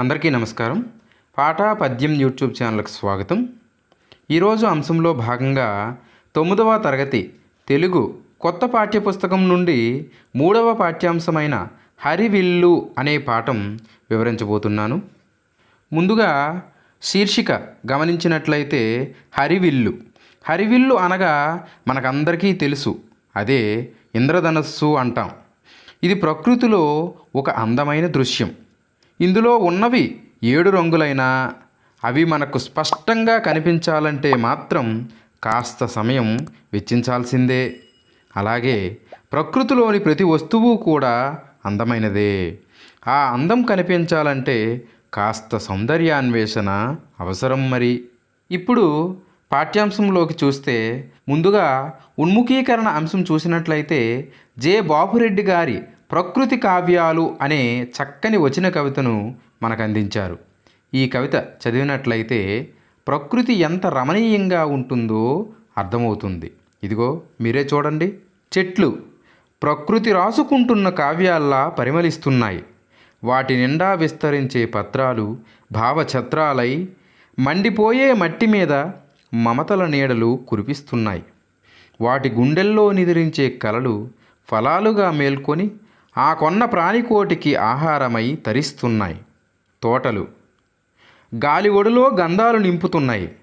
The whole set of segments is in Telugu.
అందరికీ నమస్కారం. పాట పద్యం యూట్యూబ్ ఛానల్కి స్వాగతం. ఈరోజు అంశంలో భాగంగా తొమ్మిదవ తరగతి తెలుగు కొత్త పాఠ్యపుస్తకం నుండి మూడవ పాఠ్యాంశమైన హరివిల్లు అనే పాఠం వివరించబోతున్నాను. ముందుగా శీర్షిక గమనించినట్లయితే హరివిల్లు. హరివిల్లు అనగా మనకందరికీ తెలుసు. అదే ఇంద్రధనస్సు అంటాం. ఇది ప్రకృతిలో ఒక అందమైన దృశ్యం. ఇందులో ఉన్నవి ఏడు రంగులైనా అవి మనకు స్పష్టంగా కనిపించాలంటే మాత్రం కాస్త సమయం వెచ్చించాల్సిందే. అలాగే ప్రకృతిలోని ప్రతి వస్తువు కూడా అందమైనదే. ఆ అందం కనిపించాలంటే కాస్త సౌందర్యాన్వేషణ అవసరం మరి. ఇప్పుడు పాఠ్యాంశంలోకి చూస్తే ముందుగా ఉన్ముఖీకరణ అంశం చూసినట్లయితే జే. బాపురెడ్డి గారి ప్రకృతి కావ్యాలు అనే చక్కని వచన కవితను మనకు అందించారు ఈ కవిత చదివినట్లయితే ప్రకృతి ఎంత రమణీయంగా ఉంటుందో అర్థమవుతుంది. ఇదిగో మీరే చూడండి. చెట్లు ప్రకృతి రాసుకుంటున్న కావ్యాల్లా పరిమళిస్తున్నాయి. వాటి నిండా విస్తరించే పత్రాలు భావఛత్రాలై మండిపోయే మట్టి మీద మమతల నీడలు కురిపిస్తున్నాయి. వాటి గుండెల్లో నిదిరించే కలలు ఫలాలుగా మేల్కొని ఆ కొన్న ప్రాణికోటికి ఆహారమై తరిస్తున్నాయి తోటలు. గాలి ఒడిలో గంధాలు నింపుతున్నాయి.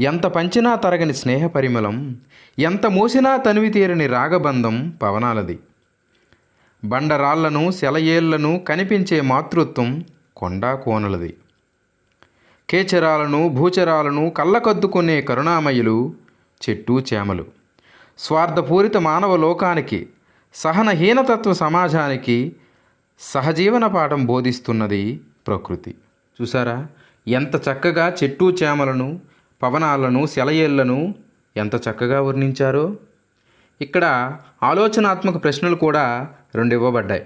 ఎంత పంచినా తరగని స్నేహ పరిమళం ఎంత మోసినా తనివి తీరని రాగబంధం పవనాలది. బండరాళ్ళను సెలయేళ్ళను కనిపించే మాతృత్వం కొండా కోనలది. కేచరాలను భూచరాలను కళ్ళకద్దుకునే కరుణామయులు చెట్టు చేమలు. స్వార్థపూరిత మానవ లోకానికి సహనహీనతత్వ సమాజానికి సహజీవన పాఠం బోధిస్తున్నది ప్రకృతి. చూసారా ఎంత చక్కగా చెట్టు చేమలను పవనాలను సెలయేళ్ళను ఎంత చక్కగా వర్ణించారో? ఇక్కడ ఆలోచనాత్మక ప్రశ్నలు కూడా రెండు ఇవ్వబడ్డాయి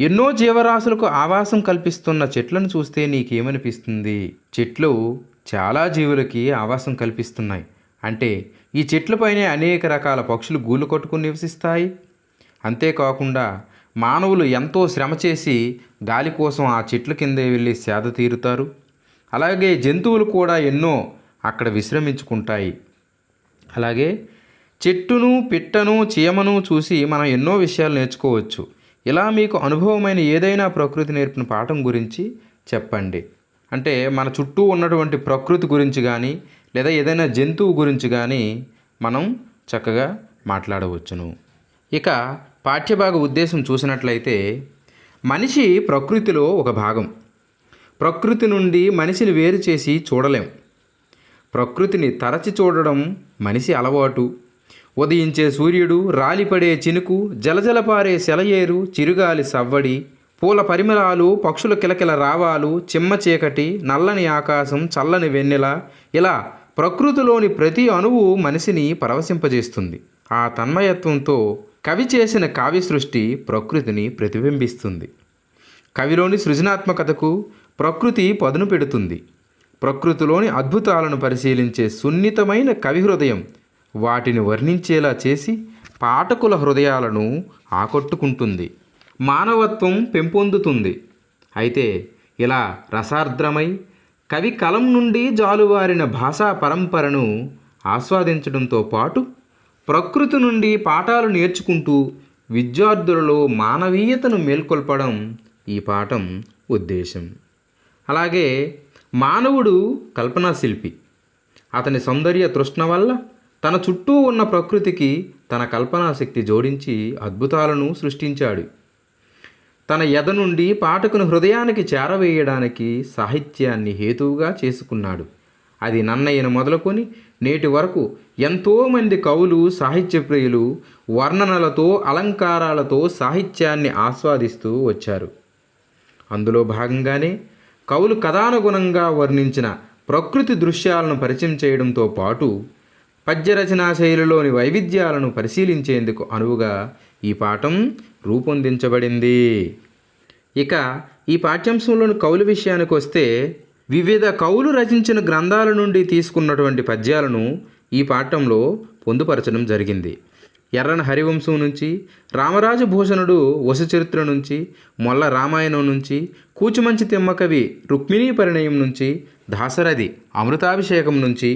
ఎన్నో జీవరాశులకు ఆవాసం కల్పిస్తున్న చెట్లను చూస్తే నీకేమనిపిస్తుంది? చెట్లు చాలా జీవులకి ఆవాసం కల్పిస్తున్నాయి. అంటే ఈ చెట్లపైనే అనేక రకాల పక్షులు గూళ్ళు కొట్టుకుని నివసిస్తాయి. అంతేకాకుండా మానవులు ఎంతో శ్రమ చేసి గాలి కోసం ఆ చెట్ల కిందే వెళ్ళి సేద తీరుతారు. అలాగే జంతువులు కూడా ఎన్నో అక్కడ విశ్రమించుకుంటాయి. అలాగే చెట్టును పిట్టను చీమను చూసి మనం ఎన్నో విషయాలు నేర్చుకోవచ్చు. ఇలా మీకు అనుభవమైన ఏదైనా ప్రకృతి నేర్పిన పాఠం గురించి చెప్పండి. అంటే మన చుట్టూ ఉన్నటువంటి ప్రకృతి గురించి కానీ లేదా ఏదైనా జంతువు గురించి కానీ మనం చక్కగా మాట్లాడవచ్చును. ఇక పాఠ్యభాగ ఉద్దేశం చూసినట్లయితే మనిషి ప్రకృతిలో ఒక భాగం. ప్రకృతి నుండి మనిషిని వేరు చేసి చూడలేం. ప్రకృతిని తరచి చూడడం మనిషి అలవాటు. ఉదయించే సూర్యుడు రాలిపడే చినుకు జలజలపారే సెలయేరు చిరుగాలి సవ్వడి పూల పరిమళాలు పక్షుల కిలకిల రావాలు చిమ్మ చీకటి నల్లని ఆకాశం చల్లని వెన్నెల ఇలా ప్రకృతిలోని ప్రతి అణువు మనిషిని పరవశింపజేస్తుంది. ఆ తన్మయత్వంతో కవి చేసిన కావ్య సృష్టి ప్రకృతిని ప్రతిబింబిస్తుంది. కవిలోని సృజనాత్మకతకు ప్రకృతి పదును పెడుతుంది. ప్రకృతిలోని అద్భుతాలను పరిశీలించే సున్నితమైన కవి హృదయం వాటిని వర్ణించేలా చేసి పాఠకుల హృదయాలను ఆకట్టుకుంటుంది. మానవత్వం పెంపొందుతుంది. అయితే ఇలా రసార్ద్రమై కవి కలం నుండి జాలువారిన భాషా పరంపరను ఆస్వాదించడంతో పాటు ప్రకృతి నుండి పాఠాలు నేర్చుకుంటూ విద్యార్థులలో మానవీయతను మేల్కొల్పడం ఈ పాఠం ఉద్దేశం. అలాగే మానవుడు కల్పనా శిల్పి. అతని సౌందర్య తృష్ణ వల్ల తన చుట్టూ ఉన్న ప్రకృతికి తన కల్పనాశక్తి జోడించి అద్భుతాలను సృష్టించాడు. తన ఎద నుండి పాఠకుని హృదయానికి చేరవేయడానికి సాహిత్యాన్ని హేతువుగా చేసుకున్నాడు. అది నన్నయ్యను మొదలుకొని నేటి వరకు ఎంతోమంది కవులు సాహిత్య ప్రియులు వర్ణనలతో అలంకారాలతో సాహిత్యాన్ని ఆస్వాదిస్తూ వచ్చారు. అందులో భాగంగానే కవులు కథానుగుణంగా వర్ణించిన ప్రకృతి దృశ్యాలను పరిచయం చేయడంతో పాటు పద్యరచనా శైలిలోని వైవిధ్యాలను పరిశీలించేందుకు అనువుగా ఈ పాఠం రూపొందించబడింది. ఇక ఈ పాఠ్యాంశంలోని కవుల విషయానికి వస్తే వివిధ కవులు రచించిన గ్రంథాల నుండి తీసుకున్నటువంటి పద్యాలను ఈ పాఠంలో పొందుపరచడం జరిగింది. ఎర్రన హరివంశం నుంచి రామరాజు భూషణుడు వశచరిత్ర నుంచి మొల్ల రామాయణం నుంచి కూచుమంచి తిమ్మకవి రుక్మిణీ పరిణయం నుంచి దాసరథి అమృతాభిషేకం నుంచి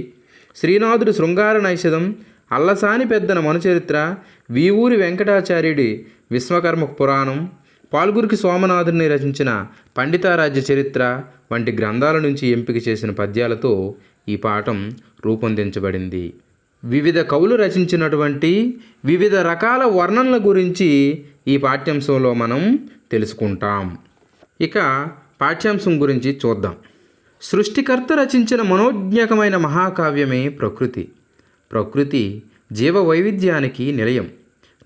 శ్రీనాథుడు శృంగార నైషధం అల్లసాని పెద్దన మనుచరిత్ర వీవూరి వెంకటాచార్యుడి విశ్వకర్మ పురాణం పాల్గురికి సోమనాథుని రచించిన పండితారాజ్య చరిత్ర వంటి గ్రంథాల నుంచి ఎంపిక చేసిన పద్యాలతో ఈ పాఠం రూపొందించబడింది. వివిధ కవులు రచించినటువంటి వివిధ రకాల వర్ణనల గురించి ఈ పాఠ్యాంశంలో మనం తెలుసుకుంటాం. ఇక పాఠ్యాంశం గురించి చూద్దాం. సృష్టికర్త రచించిన మనోజ్ఞకమైన మహాకావ్యమే ప్రకృతి. ప్రకృతి జీవ వైవిధ్యానికి నిలయం.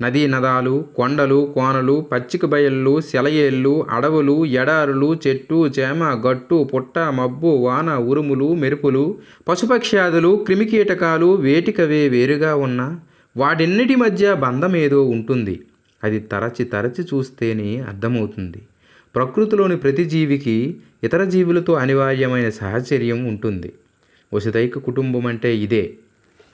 నదీ నదాలు కొండలు కోనలు పచ్చిక బయళ్ళు సెలయేళ్ళు అడవులు ఎడారులు చెట్టు చేమ గట్టు పుట్ట మబ్బు వాన ఉరుములు మెరుపులు పశుపక్ష్యాదులు క్రిమికీటకాలు వేటికవే వేరుగా ఉన్న వాటిన్నిటి మధ్య బంధమేదో ఉంటుంది. అది తరచి తరచి చూస్తేనే అర్థమవుతుంది. ప్రకృతిలోని ప్రతి జీవికి ఇతర జీవులతో అనివార్యమైన సహచర్యం ఉంటుంది. వసుదైక కుటుంబం అంటే ఇదే.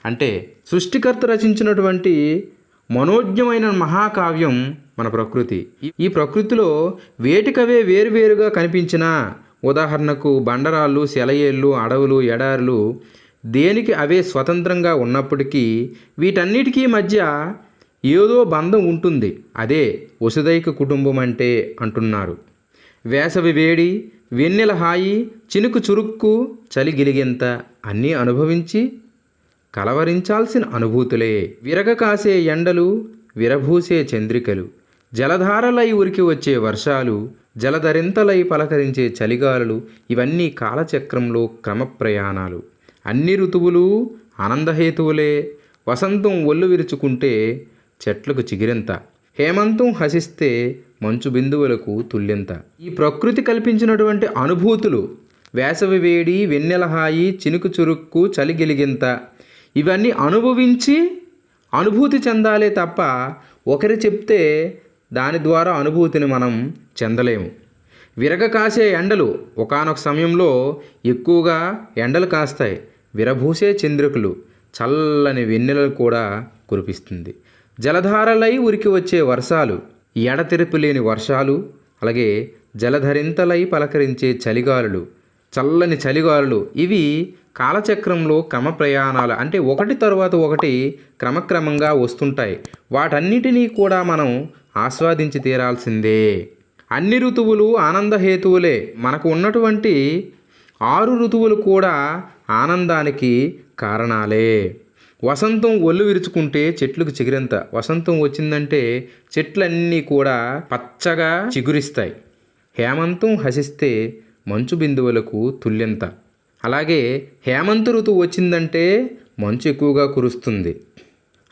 అంటే సృష్టికర్త రచించినటువంటి మనోజ్ఞమైన మహాకావ్యం మన ప్రకృతి. ఈ- ప్రకృతిలో వేటికవే వేరువేరుగా కనిపించిన ఉదాహరణకు బండరాళ్ళు సెలయేళ్ళు అడవులు ఎడారులు దేనికి అవే స్వతంత్రంగా ఉన్నప్పటికీ వీటన్నిటికీ మధ్య ఏదో బంధం ఉంటుంది. అదే వసుదైక కుటుంబం అంటే అంటున్నారు. వేసవి వేడి వెన్నెల హాయి చినుకు చురుక్కు చలి గిలిగింత అన్నీ అనుభవించి కలవరించాల్సిన అనుభూతులే. విరగ కాసే ఎండలు విరభూసే చంద్రికలు. జలధారలై ఉరికి వచ్చే వర్షాలు జలధరింతలై పలకరించే చలిగాలులు ఇవన్నీ కాలచక్రంలో క్రమ ప్రయాణాలు అన్ని ఋతువులు ఆనందహేతువులే. వసంతం ఒళ్ళు విరుచుకుంటే చెట్లకు చిగిరింత. హేమంతం హసిస్తే మంచు బిందువులకు తుల్యంత ఈ ప్రకృతి కల్పించినటువంటి అనుభూతులు వేసవి వేడి వెన్నెల హాయి చినుకు చురుక్కు చలి గెలిగింత. ఇవన్నీ అనుభవించి అనుభూతి చెందాలే తప్ప ఒకరి చెప్తే దాని ద్వారా అనుభూతిని మనం చెందలేము. విరగ కాసే ఎండలు ఒకానొక సమయంలో ఎక్కువగా ఎండలు కాస్తాయి. విరభూసే చంద్రికలు చల్లని వెన్నెలలు కూడా కురిపిస్తుంది. జలధారలై ఉరికి వచ్చే వర్షాలు ఎడతెరిపి లేని వర్షాలు అలాగే జలధరింతలై పలకరించే చలిగాలులు చల్లని చలిగాలులు. ఇవి కాలచక్రంలో క్రమ ప్రయాణాలు అంటే ఒకటి తరువాత ఒకటి క్రమక్రమంగా వస్తుంటాయి. వాటన్నిటినీ కూడా మనం ఆస్వాదించి తీరాల్సిందే. అన్ని ఋతువులు ఆనందహేతువులే మనకు ఉన్నటువంటి ఆరు ఋతువులు కూడా ఆనందానికి కారణాలే. వసంతం ఒళ్ళు విరుచుకుంటే చెట్లకు చిగురెంత. వసంతం వచ్చిందంటే చెట్లన్నీ కూడా పచ్చగా చిగురిస్తాయి. హేమంతం హసిస్తే మంచు బిందువులకు తుల్యంత. అలాగే హేమంత ఋతువు వచ్చిందంటే మంచు ఎక్కువగా కురుస్తుంది.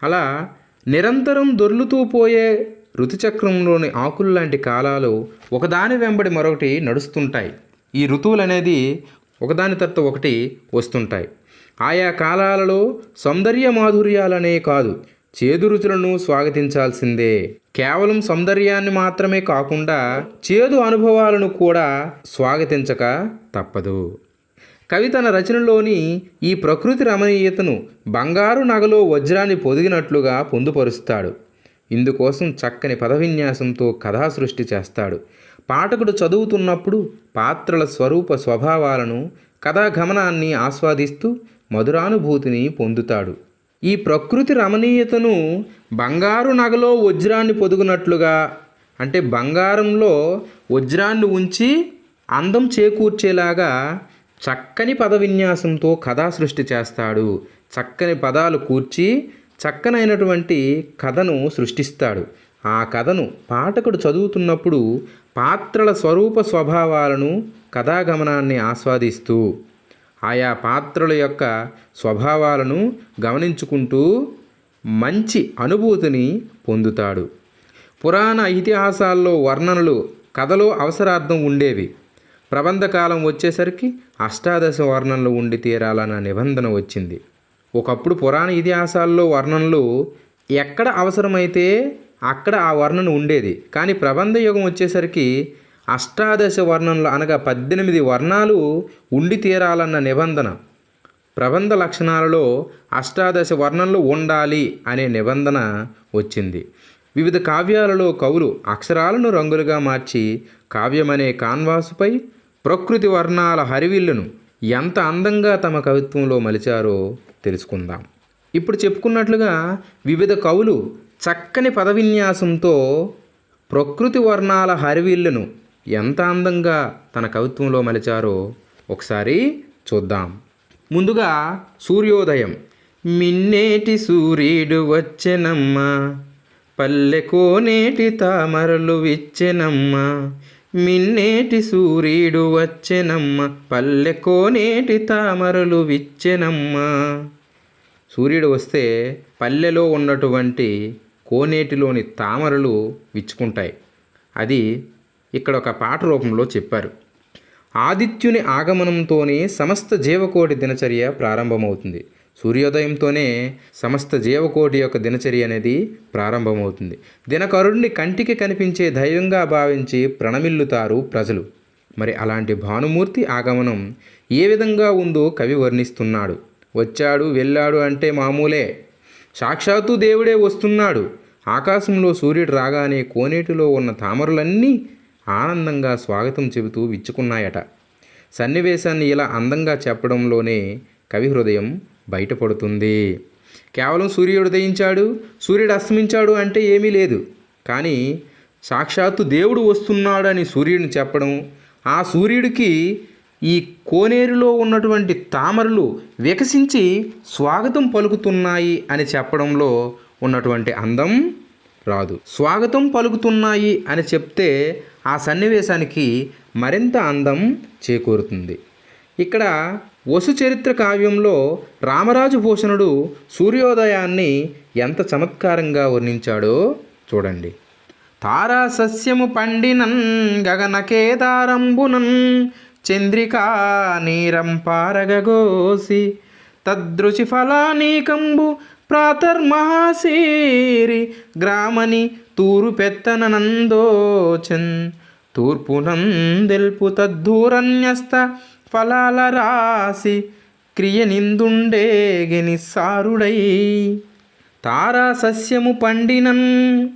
అలా నిరంతరం దొర్లుతూ పోయే ఋతుచక్రంలోని ఆకులు లాంటి కాలాలు ఒకదాని వెంబడి మరొకటి నడుస్తుంటాయి. ఈ ఋతువులు అనేది ఒకదాని తర్వాత ఒకటి వస్తుంటాయి. ఆయా కాలాలలో సౌందర్య మాధుర్యాలనే కాదు చేదు రుచులను స్వాగతించాల్సిందే. కేవలం సౌందర్యాన్ని మాత్రమే కాకుండా చేదు అనుభవాలను కూడా స్వాగతించక తప్పదు. కవి తన రచనలోని ఈ ప్రకృతి రమణీయతను బంగారు నగలో వజ్రాన్ని పొదిగినట్లుగా పొందుపరుస్తాడు. ఇందుకోసం చక్కని పదవిన్యాసంతో కథా సృష్టి చేస్తాడు. పాఠకుడు చదువుతున్నప్పుడు పాత్రల స్వరూప స్వభావాలను కథాగమనాన్ని ఆస్వాదిస్తూ మధురానుభూతిని పొందుతాడు. ఈ ప్రకృతి రమణీయతను బంగారు నగలో వజ్రాన్ని పొదుగునట్లుగా అంటే బంగారంలో వజ్రాన్ని ఉంచి అందం చేకూర్చేలాగా చక్కని పద విన్యాసంతో కథా సృష్టి చేస్తాడు. చక్కని పదాలు కూర్చి చక్కనైనటువంటి కథను సృష్టిస్తాడు. ఆ కథను పాఠకుడు చదువుతున్నప్పుడు పాత్రల స్వరూప స్వభావాలను కథాగమనాన్ని ఆస్వాదిస్తూ ఆయా పాత్రల యొక్క స్వభావాలను గమనించుకుంటూ మంచి అనుభూతిని పొందుతాడు. పురాణ ఇతిహాసాల్లో వర్ణనలు కథలో అవసరార్థం ఉండేవి. ప్రబంధకాలం వచ్చేసరికి అష్టాదశ వర్ణనలు ఉండి తీరాలన్న నిబంధన వచ్చింది. ఒకప్పుడు పురాణ ఇతిహాసాల్లో వర్ణనలు ఎక్కడ అవసరమైతే అక్కడ ఆ వర్ణన ఉండేది. కానీ ప్రబంధ యుగం వచ్చేసరికి అష్టాదశ వర్ణంలో అనగా పద్దెనిమిది వర్ణాలు ఉండి తీరాలన్న నిబంధన. ప్రబంధ లక్షణాలలో అష్టాదశ వర్ణంలో ఉండాలి అనే నిబంధన వచ్చింది. వివిధ కావ్యాలలో కవులు అక్షరాలను రంగులుగా మార్చి కావ్యమనే కాన్వాసుపై ప్రకృతి వర్ణాల హరివిల్లును ఎంత అందంగా తమ కవిత్వంలో మలిచారో తెలుసుకుందాం. ఇప్పుడు చెప్పుకున్నట్లుగా వివిధ కవులు చక్కని పదవిన్యాసంతో ప్రకృతి వర్ణాల హరివిల్లును ఎంత అందంగా తన కవిత్వంలో మలిచారో ఒకసారి చూద్దాం. ముందుగా సూర్యోదయం. మిన్నేటి సూర్యుడు వచ్చెనమ్మ. పల్లెకోనేటి తామరలు విచ్చెనమ్మ. మిన్నేటి సూర్యుడు వచ్చెనమ్మ. పల్లెకోనేటి తామరలు విచ్చెనమ్మ. సూర్యుడు వస్తే పల్లెలో ఉన్నటువంటి కోనేటిలోని తామరలు విచ్చుకుంటాయి. అది ఇక్కడ ఒక పాట రూపంలో చెప్పారు. ఆదిత్యుని ఆగమనంతోనే సమస్త జీవకోటి దినచర్య ప్రారంభమవుతుంది. సూర్యోదయంతోనే సమస్త జీవకోటి యొక్క దినచర్య అనేది ప్రారంభమవుతుంది. దినకరుణ్ణి కంటికి కనిపించే దైవంగా భావించి ప్రణమిల్లుతారు ప్రజలు. మరి అలాంటి భానుమూర్తి ఆగమనం ఏ విధంగా ఉందో కవి వర్ణిస్తున్నాడు. వచ్చాడు వెళ్ళాడు అంటే మామూలే. సాక్షాత్తు దేవుడే వస్తున్నాడు. ఆకాశంలో సూర్యుడు రాగానే కోనేటిలో ఉన్న తామరలన్నీ ఆనందంగా స్వాగతం చెబుతూ విచ్చుకున్నాయట. సన్నివేశాన్ని ఇలా అందంగా చెప్పడంలోనే కవి హృదయం బయటపడుతుంది. కేవలం సూర్యుడు ఉదయించాడు సూర్యుడు అస్తమించాడు అంటే ఏమీ లేదు. కానీ సాక్షాత్తు దేవుడు వస్తున్నాడు అని సూర్యుడిని చెప్పడం ఆ సూర్యుడికి ఈ కోనేరులో ఉన్నటువంటి తామరలు వికసించి స్వాగతం పలుకుతున్నాయి అని చెప్పడంలో ఉన్నటువంటి అందం రాదు. స్వాగతం పలుకుతున్నాయి అని చెప్తే ఆ సన్నివేశానికి మరింత అందం చేకూరుతుంది. ఇక్కడ వసు చరిత్ర కావ్యంలో రామరాజు భూషణుడు సూర్యోదయాన్ని ఎంత చమత్కారంగా వర్ణించాడో చూడండి. తారా సస్యము పండినన్ గగన కేదారంబునన్ చంద్రికా నీరం పారగగోసి తదృచి ఫలానీకంబు ప్రాతర్మహాశీరి గ్రామని తూరు పెత్తనందోచన్ తూర్పునందెల్పు తద్దూరన్యస్త ఫలాల రాసి క్రియ నిందుండేగెని సారుడై. తారా సస్యము పండినన్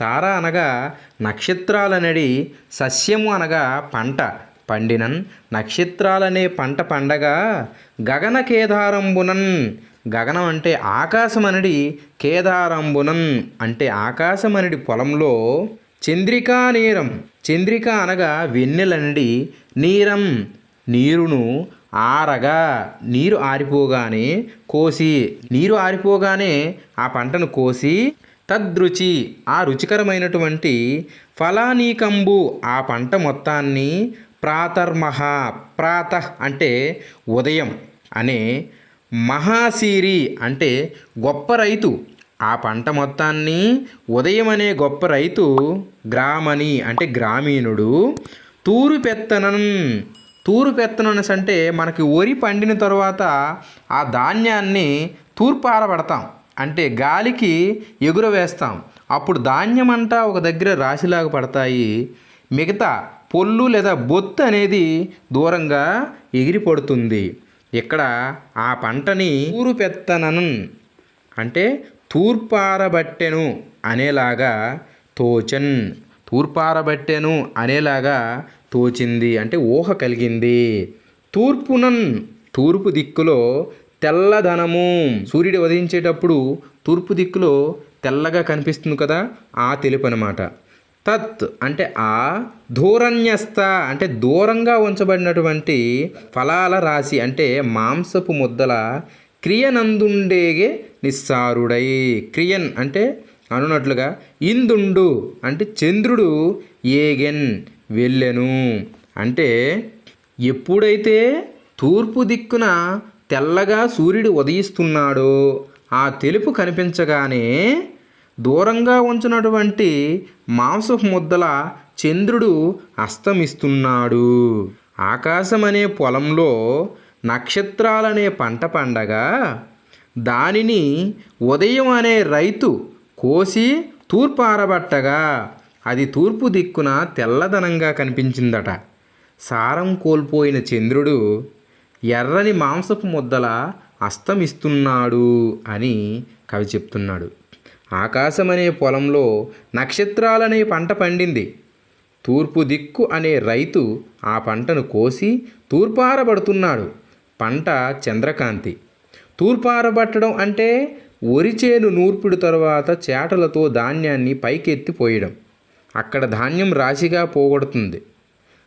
తార అనగా నక్షత్రాలనడి సస్యము అనగా పంట. పండినన్ నక్షత్రాలనే పంట పండగా గగన కేదారంబునన్ గగనం అంటే ఆకాశమనడి కేదారంబునం. అంటే ఆకాశమనడి పొలంలో చంద్రికా నీరం. చంద్రిక అనగా వెన్నెలనడి నీరం. నీరును ఆరగా నీరు ఆరిపోగానే కోసి నీరు ఆరిపోగానే ఆ పంటను కోసి తద్రుచి ఆ రుచికరమైనటువంటి ఫలానీకంబు ఆ పంట మొత్తాన్ని ప్రాతర్మహ ప్రాత అంటే ఉదయం అనే మహాసీరి అంటే గొప్ప రైతు. ఆ పంట మొత్తాన్ని ఉదయం అనే గొప్ప రైతు గ్రామని అంటే గ్రామీణుడు తూరు పెత్తనన్ తూరు పెత్తనస్ అంటే మనకి వరి పండిన తర్వాత ఆ ధాన్యాన్ని తూర్పారబడతాం. అంటే గాలికి ఎగురవేస్తాం అప్పుడు ధాన్యం అంతా ఒక దగ్గర రాశిలాగా పడతాయి. మిగతా పొల్లు లేదా బొత్తు అనేది దూరంగా ఎగిరిపడుతుంది. ఇక్కడ ఆ పంటని తూరు పెత్తనను. అంటే తూర్పారబట్టెను అనేలాగా తోచన్. తూర్పారబట్టెను అనేలాగా తోచింది. అంటే ఊహ కలిగింది. తూర్పునన్ తూర్పు దిక్కులో తెల్లదనము. సూర్యుడు ఉదయించేటప్పుడు తూర్పు దిక్కులో తెల్లగా కనిపిస్తుంది కదా ఆ తెలుపు అనమాట తత్ అంటే ఆ దూరన్యస్త అంటే దూరంగా ఉంచబడినటువంటి ఫలాల రాశి అంటే మాంసపు ముద్దల క్రియనందుండేగే నిస్సారుడై. క్రియన్ అంటే అనున్నట్లుగా ఇందుండు అంటే చంద్రుడు ఏగెన్ వెళ్ళెను. అంటే ఎప్పుడైతే తూర్పు దిక్కున తెల్లగా సూర్యుడు ఉదయిస్తున్నాడో ఆ తెలుపు కనిపించగానే దూరంగా ఉంచినటువంటి మాంసపు ముద్దల చంద్రుడు అస్తమిస్తున్నాడు. ఆకాశం అనే పొలంలో నక్షత్రాలనే పంట పండగా దానిని ఉదయం అనే రైతు కోసి తూర్పు ఆరబట్టగా అది తూర్పు దిక్కున తెల్లదనంగా కనిపించిందట. సారం కోల్పోయిన చంద్రుడు ఎర్రని మాంసపు ముద్దల అస్తమిస్తున్నాడు అని కవి చెప్తున్నాడు. ఆకాశమనే పొలంలో నక్షత్రాలనే పంట పండింది. తూర్పు దిక్కు అనే రైతు ఆ పంటను కోసి తూర్పారబడుతున్నాడు. పంట చంద్రకాంతి. తూర్పారబట్టడం అంటే వరి చేను నూర్పిడి తర్వాత చేటలతో ధాన్యాన్ని పైకెత్తి పోయడం. అక్కడ ధాన్యం రాశిగా పోగొడుతుంది.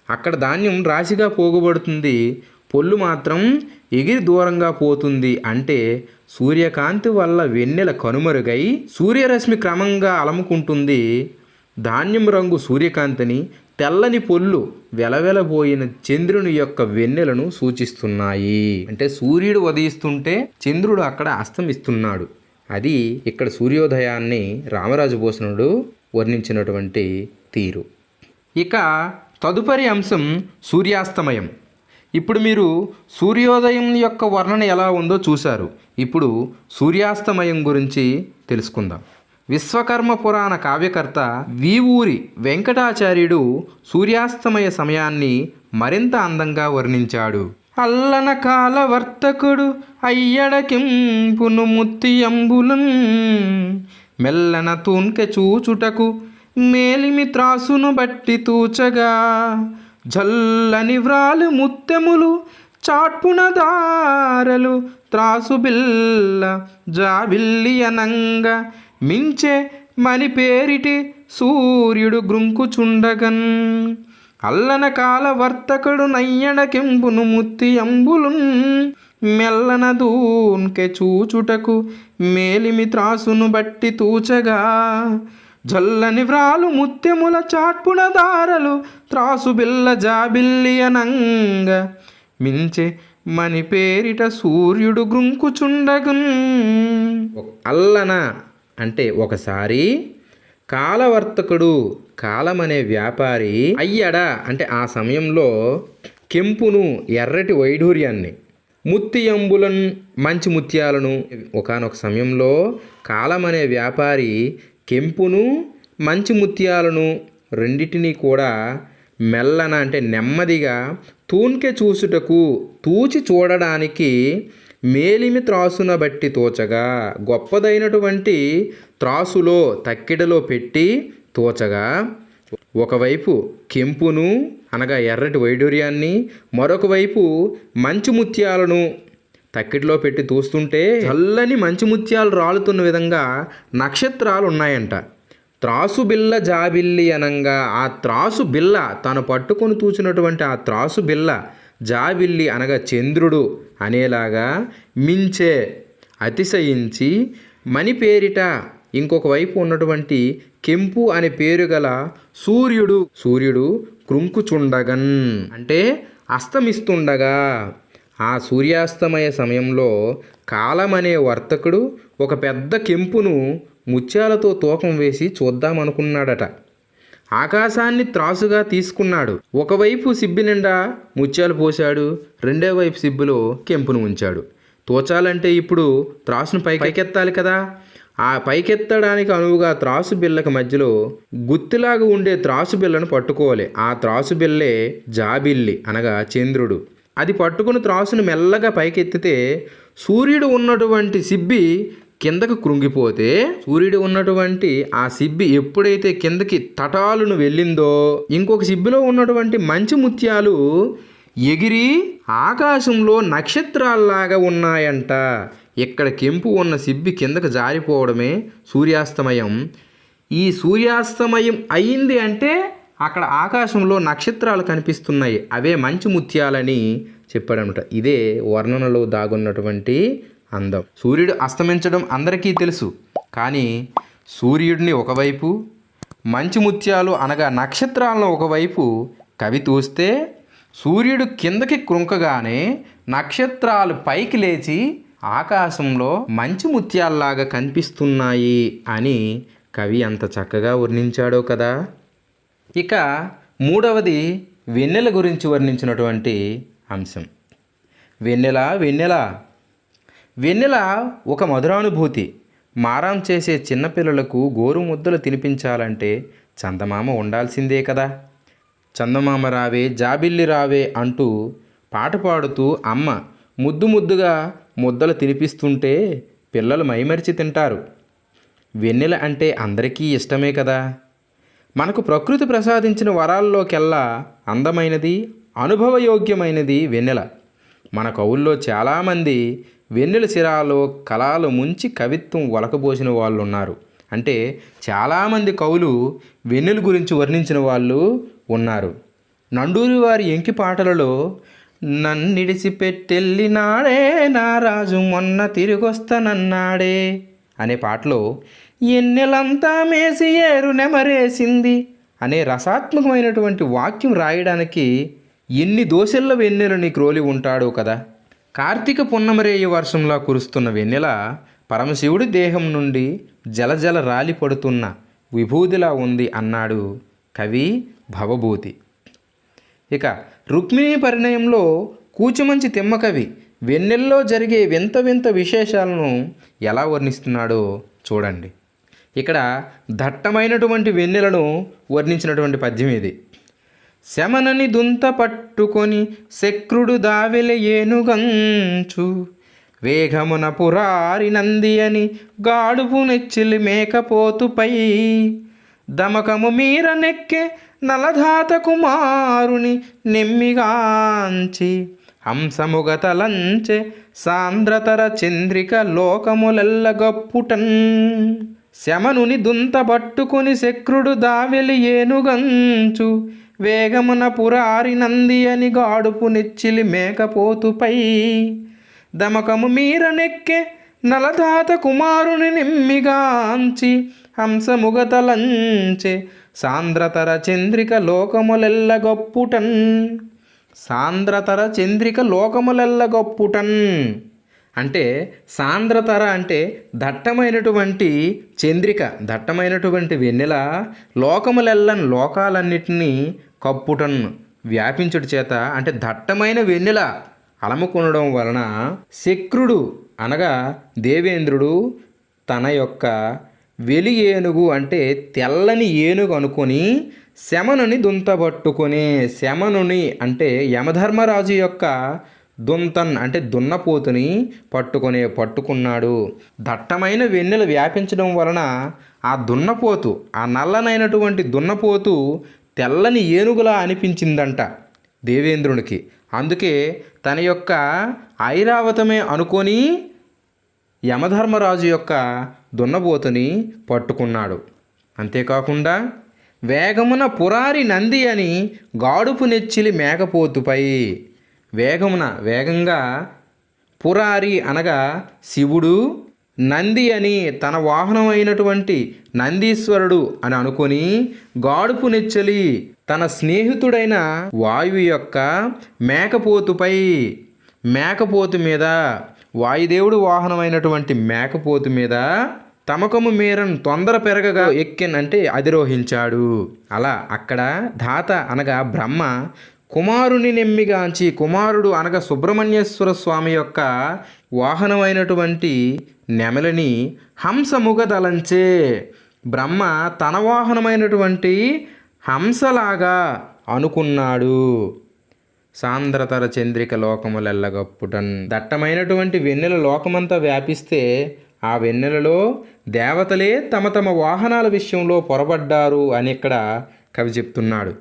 అక్కడ ధాన్యం రాశిగా పోగబడుతుంది పొల్లు మాత్రం ఎగిరి దూరంగా పోతుంది అంటే సూర్యకాంతి వల్ల వెన్నెల కనుమరుగై సూర్యరశ్మి క్రమంగా అలముకుంటుంది. ధాన్యం రంగు సూర్యకాంతిని తెల్లని పొల్లు వెలవెలబోయిన చంద్రుని యొక్క వెన్నెలను సూచిస్తున్నాయి. అంటే సూర్యుడు ఉదయిస్తుంటే చంద్రుడు అక్కడ అస్తమిస్తున్నాడు. అది ఇక్కడ సూర్యోదయాన్ని రామరాజు భూషణుడు వర్ణించినటువంటి తీరు. ఇక తదుపరి అంశం సూర్యాస్తమయం. ఇప్పుడు మీరు సూర్యోదయం యొక్క వర్ణన ఎలా ఉందో చూశారు. ఇప్పుడు సూర్యాస్తమయం గురించి తెలుసుకుందాం. విశ్వకర్మ పురాణ కావ్యకర్త వీవూరి వెంకటాచార్యుడు సూర్యాస్తమయ సమయాన్ని మరింత అందంగా వర్ణించాడు. అల్లన కాలవర్తకుడు అయ్యడకింపును ముత్తియంబులం మెల్లన తూన్కె చూచుటకు మేలిమి త్రాసును బట్టి తూచగా జల్లని వ్రాలు ముత్తెములు చాట్పున దారలు త్రాసు బిల్ల జాబిల్లి మించే మని పేరిటి సూర్యుడు గ్రుంకుచుండగన్ అల్లన కాల వర్తకుడు నయ్యడకెంపును ముత్తి అంబులున్ మెల్లన దూన్కె చూచుటకు మేలిమి త్రాసును బట్టి తూచగా. జల్లని వ్రాలు ముత్యముల చాట్పున దారలు త్రాసు బిల్ల జాబిల్లి అనంగ మించే మని పేరిట సూర్యుడు గ్రుంకుచుండగున్. అల్లన అంటే ఒకసారి కాలవర్తకుడు కాలమనే వ్యాపారి అయ్యడ అంటే ఆ సమయంలో కెంపును ఎర్రటి వైఢూర్యాన్ని ముత్తియంబులను మంచి ముత్యాలను. ఒకానొక సమయంలో కాలమనే వ్యాపారి కెంపును మంచి ముత్యాలను రెండిటినీ కూడా మెల్లన అంటే నెమ్మదిగా తూన్కె చూసుటకు తూచి చూడడానికి మేలిమి త్రాసున బట్టి తోచగా. గొప్పదైనటువంటి త్రాసులో తక్కిడలో పెట్టి తోచగా. ఒకవైపు కెంపును అనగా ఎర్రటి వైడూర్యాన్ని మరొక వైపు మంచి ముత్యాలను తక్కిట్లో పెట్టి తూస్తుంటే చల్లని మంచి ముత్యాలు రాలుతున్న విధంగా నక్షత్రాలు ఉన్నాయంట త్రాసు బిల్ల జాబిల్లి అనంగా ఆ త్రాసు బిల్ల తను పట్టుకొని తూచినటువంటి ఆ త్రాసు బిల్ల జాబిల్లి అనగా చంద్రుడు అనేలాగా మించే అతిశయించి మణి పేరిట ఇంకొక వైపు ఉన్నటువంటి కెంపు అనే పేరు గల సూర్యుడు సూర్యుడు కృంకుచుండగన్ అంటే అస్తమిస్తుండగా. ఆ సూర్యాస్తమయ సమయంలో కాలం అనే వర్తకుడు ఒక పెద్ద కెంపును ముత్యాలతో తూకం వేసి చూద్దామనుకున్నాడట. ఆకాశాన్ని త్రాసుగా తీసుకున్నాడు. ఒకవైపు సిబ్బి నిండా ముత్యాలు పోశాడు రెండో వైపు సిబ్బిలో కెంపును ఉంచాడు. తోచాలంటే ఇప్పుడు త్రాసును పైకెత్తాలి కదా. ఆ పైకెత్తడానికి అనువుగా త్రాసు బిళ్ళకి మధ్యలో గుత్తిలాగా ఉండే త్రాసు బిళ్ళను పట్టుకోవాలి. ఆ త్రాసు బిల్లే జాబిల్లి అనగా చంద్రుడు. అది పట్టుకుని త్రాసును మెల్లగా పైకెత్తితే సూర్యుడు ఉన్నటువంటి సిబ్బి కిందకు కృంగిపోతే సూర్యుడు ఉన్నటువంటి ఆ సిబ్బి ఎప్పుడైతే కిందకి తటాలును వెళ్ళిందో ఇంకొక సిబ్బిలో ఉన్నటువంటి మంచి ముత్యాలు ఎగిరి ఆకాశంలో నక్షత్రాల్లాగా ఉన్నాయంట. ఇక్కడ కెంపు ఉన్న సిబ్బి కిందకు జారిపోవడమే సూర్యాస్తమయం. ఈ సూర్యాస్తమయం అయింది అంటే అక్కడ ఆకాశంలో నక్షత్రాలు కనిపిస్తున్నాయి. అవే మంచి ముత్యాలని చెప్పాడనమాట. ఇదే వర్ణనలో దాగున్నటువంటి అందం. సూర్యుడు అస్తమించడం అందరికీ తెలుసు. కానీ సూర్యుడిని ఒకవైపు మంచి ముత్యాలు అనగా నక్షత్రాలను ఒకవైపు కవి తూస్తే సూర్యుడు కిందకి కృంకగానే నక్షత్రాలు పైకి లేచి ఆకాశంలో మంచి ముత్యాల్లాగా కనిపిస్తున్నాయి అని కవి అంత చక్కగా వర్ణించాడో కదా. ఇక మూడవది వెన్నెల గురించి వర్ణించినటువంటి అంశం. వెన్నెల వెన్నెల. వెన్నెల ఒక మధురానుభూతి. మారాం చేసే చిన్నపిల్లలకు గోరు ముద్దలు తినిపించాలంటే చందమామ ఉండాల్సిందే కదా. చందమామ రావే జాబిల్లి రావే అంటూ పాట పాడుతూ అమ్మ ముద్దు ముద్దుగా ముద్దలు తినిపిస్తుంటే పిల్లలు మైమరిచి తింటారు. వెన్నెల అంటే అందరికీ ఇష్టమే కదా. మనకు ప్రకృతి ప్రసాదించిన వరాల్లోకెల్లా అందమైనది అనుభవయోగ్యమైనది వెన్నెల. మన కవుల్లో చాలామంది వెన్నెల సిరాలో కళాలు ముంచి కవిత్వం ఒలకబోసిన వాళ్ళు ఉన్నారు అంటే చాలామంది కవులు వెన్నెల గురించి వర్ణించిన వాళ్ళు ఉన్నారు. నండూరి వారి ఎంకి పాటలలో నన్నిడిసి పెట్టెళ్ళినాడే నా రాజు మొన్న తిరిగొస్తానన్నాడే అనే పాటలో ఎన్నెలంతా మేసి ఏరు నెమరేసింది అనే రసాత్మకమైనటువంటి వాక్యం రాయడానికి ఎన్ని దోశల్ల వెన్నెలని క్రోలి ఉంటాడో కదా. కార్తీక పున్నమరేయ వర్షంలా కురుస్తున్న వెన్నెల పరమశివుడి దేహం నుండి జలజల రాలి పడుతున్న విభూదిలా ఉంది అన్నాడు కవి భవభూతి. ఇక రుక్మిణీ పరిణయంలో కూచిమంచి తిమ్మకవి వెన్నెల్లో జరిగే వింత వింత విశేషాలను ఎలా వర్ణిస్తున్నాడో చూడండి. ఇక్కడ దట్టమైనటువంటి వెన్నెలను వర్ణించినటువంటి పద్యం ఇది. శమనని దుంత పట్టుకొని శక్రుడు దావెల ఏనుగంచు వేగమున పురారి నంది అని గాడుపు నెచ్చిలి మేకపోతుపై దమకము మీర నెక్కే నలధాత కుమారుని నెమ్మిగాంచి హంసముగతలంచె సాంద్రతర చంద్రిక లోకములెల్లగప్పుటన్ శమనుని దుంత పట్టుకుని శక్రుడు దావెలి ఏనుగంచు. వేగమున పురారినంది అని గాడుపు నెచ్చిలి మేకపోతుపై. దమకము మీర నెక్కె నలదాత కుమారుని నిమ్మిగాంచి. హంసముగతలంచె సాంద్రతర చంద్రిక లోకములెల్లగొప్పుటన్ సాంద్రతర చంద్రిక లోకములెల్లగొప్పుటన్ అంటే సాంద్రతర అంటే దట్టమైనటువంటి చంద్రిక దట్టమైనటువంటి వెన్నెల లోకములెల్లని లోకాలన్నిటినీ కప్పుటన్ వ్యాపించుట చేత అంటే దట్టమైన వెన్నెల అలముకొనడం వలన శక్రుడు అనగా దేవేంద్రుడు తన యొక్క వెలి ఏనుగు అంటే తెల్లని ఏనుగు అనుకొని శమనుని దుంతబట్టుకొని శమనుని అంటే యమధర్మరాజు యొక్క దుంతన్ అంటే దున్నపోతుని పట్టుకొని పట్టుకున్నాడు. దట్టమైన వెన్నెలు వ్యాపించడం వలన ఆ దున్నపోతు ఆ నల్లనైనటువంటి దున్నపోతు తెల్లని ఏనుగులా అనిపించిందంట దేవేంద్రునికి. అందుకే తన యొక్క ఐరావతమే అనుకొని యమధర్మరాజు యొక్క దున్నబోతుని పట్టుకున్నాడు. అంతేకాకుండా వేగమున పురారి నంది అని గాడుపు నెచ్చిలి మేకపోతుపై వేగమున వేగంగా పురారి అనగా శివుడు నంది అని తన వాహనం అయినటువంటి నందీశ్వరుడు అని అనుకొని గాడుపు నెచ్చలి తన స్నేహితుడైన వాయువు యొక్క మేకపోతుపై మేకపోతు మీద వాయుదేవుడు వాహనమైనటువంటి మేకపోతు మీద తమకము మేరను తొందర పెరగగా ఎక్కినంటే అంటే అధిరోహించాడు. అలా అక్కడ ధాత అనగా బ్రహ్మ కుమారుని నెమ్మిగాంచి కుమారుడు అనగా సుబ్రహ్మణ్యేశ్వర స్వామి యొక్క వాహనమైనటువంటి నెమలిని హంసముగదలంచే. బ్రహ్మ తన వాహనమైనటువంటి హంసలాగా అనుకున్నాడు. సాంద్రతర చంద్రిక లోకములెల్లగప్పుటన్ దట్టమైనటువంటి వెన్నెల లోకమంతా వ్యాపిస్తే ఆ వెన్నెలలో దేవతలే తమ తమ వాహనాల విషయంలో పొరబడ్డారు అని ఇక్కడ కవి చెప్తున్నాడు.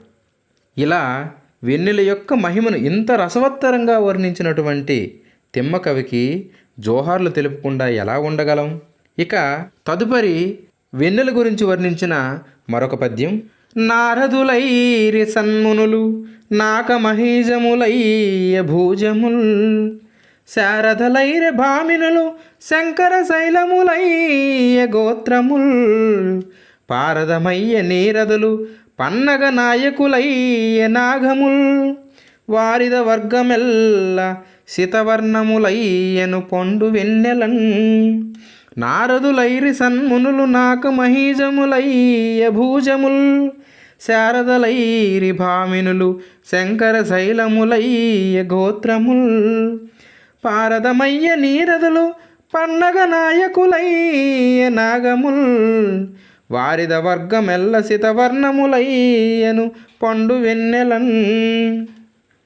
ఇలా వెన్నెల యొక్క మహిమను ఇంత రసవత్తరంగా వర్ణించినటువంటి తిమ్మకవికి జోహార్లు తెలుపకుండా ఎలా ఉండగలం? ఇక తదుపరి వెన్నెల గురించి వర్ణించిన మరొక పద్యం. నారదులైరి సన్మునులు నాకమహీజములయ్య భూజముల్. శారదలైర భామినులు శంకర శైలములయ్య గోత్రముల్. పారదమయ్య నీరదులు పన్నగ నాయకులయ్య నాగముల్ వారిద వర్గమెల్ల శితవర్ణములయ్యను పొండు వెన్నెలన్. నారదులైరి సన్మునులు నాకు మహీజములయ్య భూజముల్ శారదలైరి భామినులు శంకర శైలములయ్య గోత్రముల్. పారదమయ్య నీరదులు పన్నగ నాయకులయ్య నాగముల్ వారిద వర్గమెల్ల శితవర్ణములయ్యను పండు వెన్నెలన్.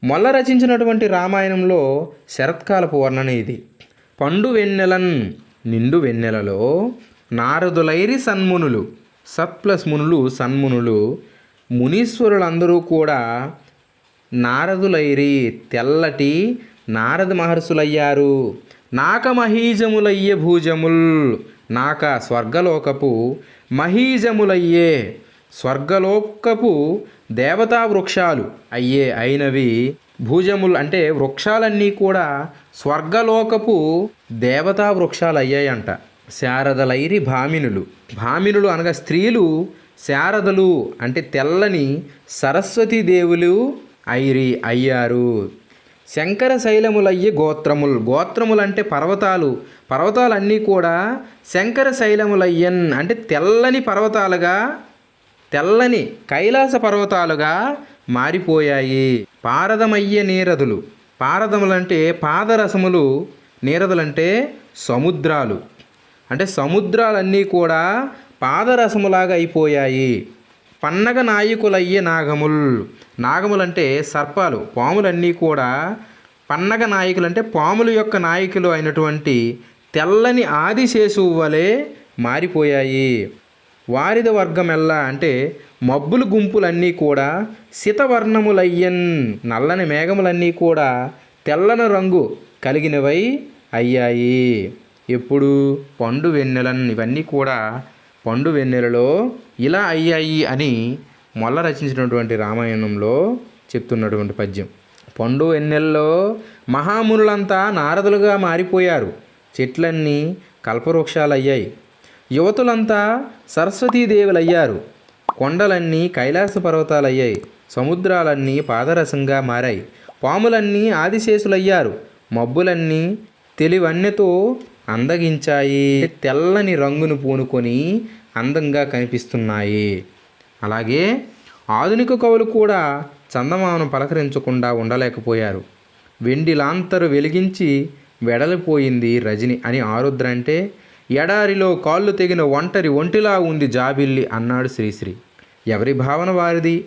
మొల్ల రచించినటువంటి రామాయణంలో శరత్కాలపు వర్ణన ఇది. పండు వెన్నెలన్ నిండు వెన్నెలలో నారదులైరి సన్మునులు సత్ మునులు సన్మునులు మునీశ్వరులందరూ కూడా నారదులైరి తెల్లటి నారద మహర్షులయ్యారు. నాక మహీజములయ్యే భూజముల్ నాక స్వర్గలోకపు మహీజములయ్యే స్వర్గలోకపు దేవతా వృక్షాలు అయ్యే అయినవి భూజములు అంటే వృక్షాలన్నీ కూడా స్వర్గలోకపు దేవతా వృక్షాలు అయ్యాయంట శారదలైరి భామినులు. భామినులు అనగా స్త్రీలు శారదలు అంటే తెల్లని సరస్వతి దేవులు ఐరి అయ్యారు. శంకర శైలములయ్యే గోత్రములు. గోత్రములు అంటే పర్వతాలు. పర్వతాలన్నీ కూడా శంకర శైలములయ్యన్ అంటే తెల్లని పర్వతాలుగా తెల్లని కైలాస పర్వతాలుగా మారిపోయాయి. పారదమయ్యే నీరదులు. పారదములంటే పాదరసములు నీరదులంటే సముద్రాలు. అంటే సముద్రాలన్నీ కూడా పాదరసములాగా అయిపోయాయి. పన్నగ నాయకులయ్యే నాగముల్. నాగములంటే సర్పాలు. పాములన్నీ కూడా పన్నగ నాయకులు అంటే పాముల యొక్క నాయకులు అయినటువంటి తెల్లని ఆదిశేషువు వలె మారిపోయాయి. వారిద వర్గమెల్లా అంటే మబ్బులు గుంపులన్నీ కూడా శితవర్ణములయ్యన్ నల్లని మేఘములన్నీ కూడా తెల్లని రంగు కలిగినవై అయ్యాయి. ఎప్పుడు? పండు వెన్నెలన్ ఇవన్నీ కూడా పండు వెన్నెలలో ఇలా అయ్యాయి అని మొల్ల రచించినటువంటి రామాయణంలో చెప్తున్నటువంటి పద్యం. పండు వెన్నెల్లో మహామునులంతా నారదులుగా మారిపోయారు. చెట్లన్నీ కల్పవృక్షాలయ్యాయి. యువతులంతా సరస్వతీదేవులయ్యారు. కొండలన్నీ కైలాస పర్వతాలయ్యాయి. సముద్రాలన్నీ పాదరసంగా మారాయి. పాములన్నీ ఆదిశేషులయ్యారు. మబ్బులన్నీ తెలివన్నెతో అందగించాయి. తెల్లని రంగును పూనుకొని అందంగా కనిపిస్తున్నాయి. అలాగే ఆధునిక కవులు కూడా చందమామను పలకరించకుండా ఉండలేకపోయారు. వెండి లాంతరు వెలిగించి వెడలిపోయింది రజని అని ఆరుద్ర అంటే ఎడారిలో కాళ్ళు తెగిన ఒంటరి ఒంటిలా ఉంది జాబిల్లి అన్నాడు శ్రీశ్రీ. ఎవరి భావన వారిది?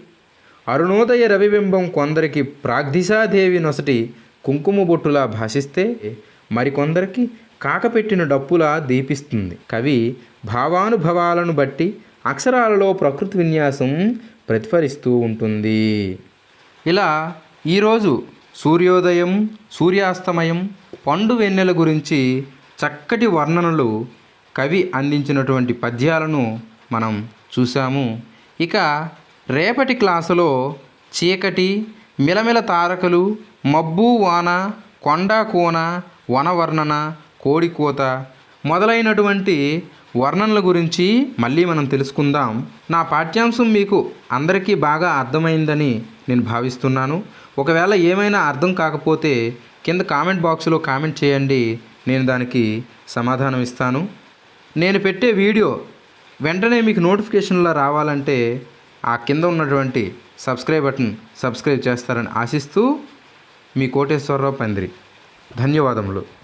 అరుణోదయ రవిబింబం కొందరికి ప్రాగ్దిశాదేవి నొసటి కుంకుమ బొట్టులా భాషిస్తే మరికొందరికి కాకపెట్టిన డప్పులా దీపిస్తుంది. కవి భావానుభవాలను బట్టి అక్షరాలలో ప్రకృతి విన్యాసం ప్రతిఫలిస్తూ ఉంటుంది. ఇలా ఈరోజు సూర్యోదయం సూర్యాస్తమయం పండు వెన్నెల గురించి చక్కటి వర్ణనలు కవి అందించినటువంటి పద్యాలను మనం చూసాము ఇక రేపటి క్లాసులో చీకటి మిలమిల తారకలు మబ్బు వాన కొండ కోన వనవర్ణన కోడికోత మొదలైనటువంటి వర్ణనల గురించి మళ్ళీ మనం తెలుసుకుందాం. నా పాఠ్యాంశం మీకు అందరికీ బాగా అర్థమైందని నేను భావిస్తున్నాను. ఒకవేళ ఏమైనా అర్థం కాకపోతే కింద కామెంట్ బాక్స్లో కామెంట్ చేయండి. నేను దానికి సమాధానం ఇస్తాను. నేను పెట్టే వీడియో వెంటనే మీకు నోటిఫికేషన్లో రావాలంటే ఆ కింద ఉన్నటువంటి సబ్స్క్రైబ్ బటన్ సబ్స్క్రైబ్ చేస్తారని ఆశిస్తూ మీ కోటేశ్వరరావు పందిరి. ధన్యవాదములు.